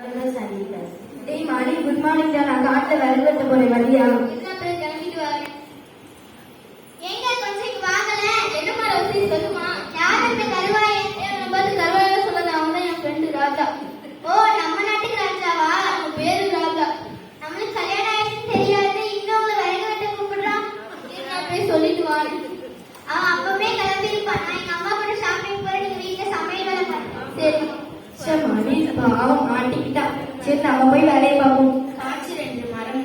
டேய் good morning டா. நான் காட்டுல விறகு வெட்ட போறேன் வரியா என்ன பேர் கிளம்பிட்டு கொஞ்சம் வாங்கல என்னமா ரோசி சொல்லுமா. யார் அந்த கருவாய? நம்ம பார்த்து கருவாய சொல்லாத அவன் தான் என் ஃப்ரெண்டு ராஜா. ஓ நம்ம நாட்டுக்கு ராஜாவா? அவன் பேரு ராஜா. நம்மளுக்கு கல்யாணம் ஆயிடுச்சுன்னு தெரியாது. விறகு வெட்ட கூப்பிடுறான் நான் போய் சொல்லிட்டு வரேன். அவன் அப்பவே கிளம்பியிருப்பான் நான் எங்க அம்மா கூட ஷாப்பிங் போற நீங்க வீட்டுல சமையல் வேலை சரி. மாணி பாவம் மாட்டிக்கிட்டா சரி நம்ம போய் வேலையை பார்ப்போம். காய்ச்சி ரெண்டு மரம்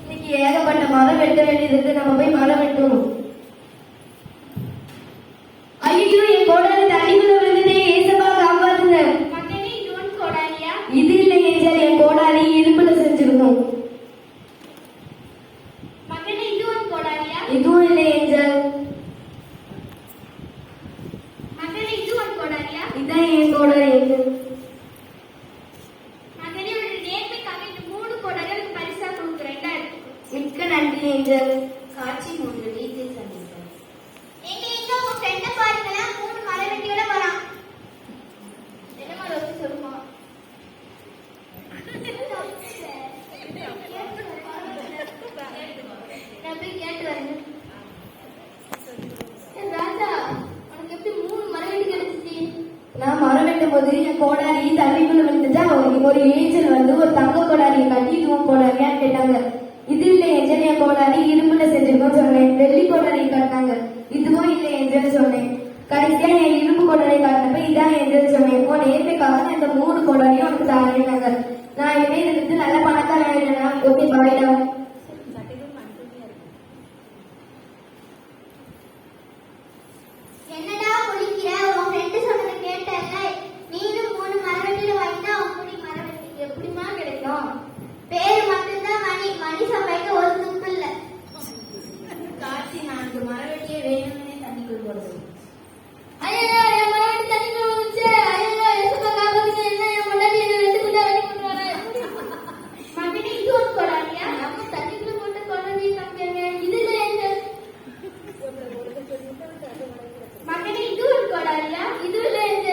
இன்னைக்கு ஏகப்பட்ட மரம் வெட்ட வேண்டியது இருக்கு. நம்ம போய் மரம் வெட்டணும் ஐயோ என் கோடாலி தண்ணிக்குள்ள விழுந்துட்டே. ஏசப்பா காப்பாத்துங்க. மக்களே டோன்ட் கோடாலியா இது இல்லை ஏஞ்சல் என் கோடாலி இரும்புல செஞ்சிருக்கோம் மக்களே இது இதுவும் இல்லை ஏஞ்சல் மக்களே இது ஒரு கோடாலியா இதான் என் கோடாலி ஏஞ்சல் மகனே ஒரு நேர்மைக்காக இந்த மூணு கோடர்கள் பரிசா கொடுக்குறேன் இந்தா எடுத்துக்கோ. மிக்க நன்றி ஏஞ்சல் காய்ச்சி மூன்று வீட்டில் சந்திப்போம் எங்க எங்க உங்க ஃப்ரெண்ட பாருங்களேன் மூணு மலை வெட்டியோட வரான் என்னமா ரோசி சொல்லுமா நான் போய் கேட்டு வரேன் ஏய், ராஜா உனக்கு எப்படி மூணு மலை வெட்டி கிடைச்சிச்சு நான் மரம் வெட்டும் போது என் கோடாலி தண்ணிக்குள்ள விழுந்துட்டா ஒரு ஒரு ஏஞ்சல் வந்து ஒரு தங்க கோடாரியை கட்டி இதுவும் கோடாலியான்னு கேட்டாங்க. இது இல்லை ஏஞ்சல் என் கோடாலி இரும்புல செஞ்சிருக்கோம் சொன்னேன். வெள்ளி கோடாலி கட்டினாங்க. இதுவும் இல்லை ஏஞ்சல் சொன்னேன். கடைசியா என் இரும்பு கோடாலி காட்டினப்ப இதான் ஏஞ்சல் சொன்னேன். உன் நேர்மைக்காக நான் இந்த மூணு கோடாரியும் உனக்கு தாரேனாங்க நான் இனிமே இதை வித்து நல்ல பணக்காரன் ஆயிடுறேனா ஓகே பாய்டா என்னடா குளிக்கிற உன் ஃப்ரெண்டு சொன்னதை கேட்டல நீனும் மூணு மரவெட்டில வாங்கினா உன் குடி மரவெட்டி எப்படிமா கிடைக்கும் பேரு மட்டும்தான் மணி மணி சமைக்க ஒரு துப்பு இல்ல காய்ச்சி நான்கு மரம் வெட்டியே வேணும்னே தண்ணிக்குள் போடுது ஐயோ என் மரவெட்டி தண்ணிக்குள்ள வந்துச்சு ஐயோ எசுப்பா காப்பாத்துங்க என்ன என் முன்னாடி என்ன ரெண்டு குண்டா வெட்டி கொண்டு வரேன் மகனே இது ஒரு கொடாலியா நம்ம தண்ணிக்குள்ள போட்டு கொண்டாடி காமிக்காங்க இதுல எங்க மகனே இது ஒரு கொடாலியா இதுல எங்க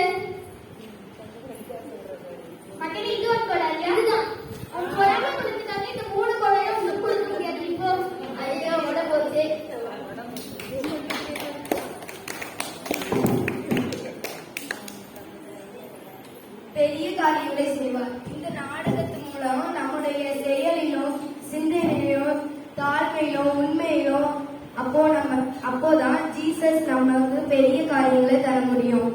மகனே இது ஒரு கொடாலியா இதுதான் அவன் பொறாம கொடுத்துட்டாங்க இந்த மூணு கொடாலியா உங்களுக்கு கொடுக்க முடியாது இப்போ ஐயோ உட போச்சு பெரிய காரியங்களை செய்வார். இந்த நாடகத்தின் மூலம் நம்முடைய செயலிலோ சிந்தனையோ தாழ்மையோ உண்மையிலும் அப்போ நம்ம அப்போதான் ஜீசஸ் நமக்கு பெரிய காரியங்களை தர முடியும்.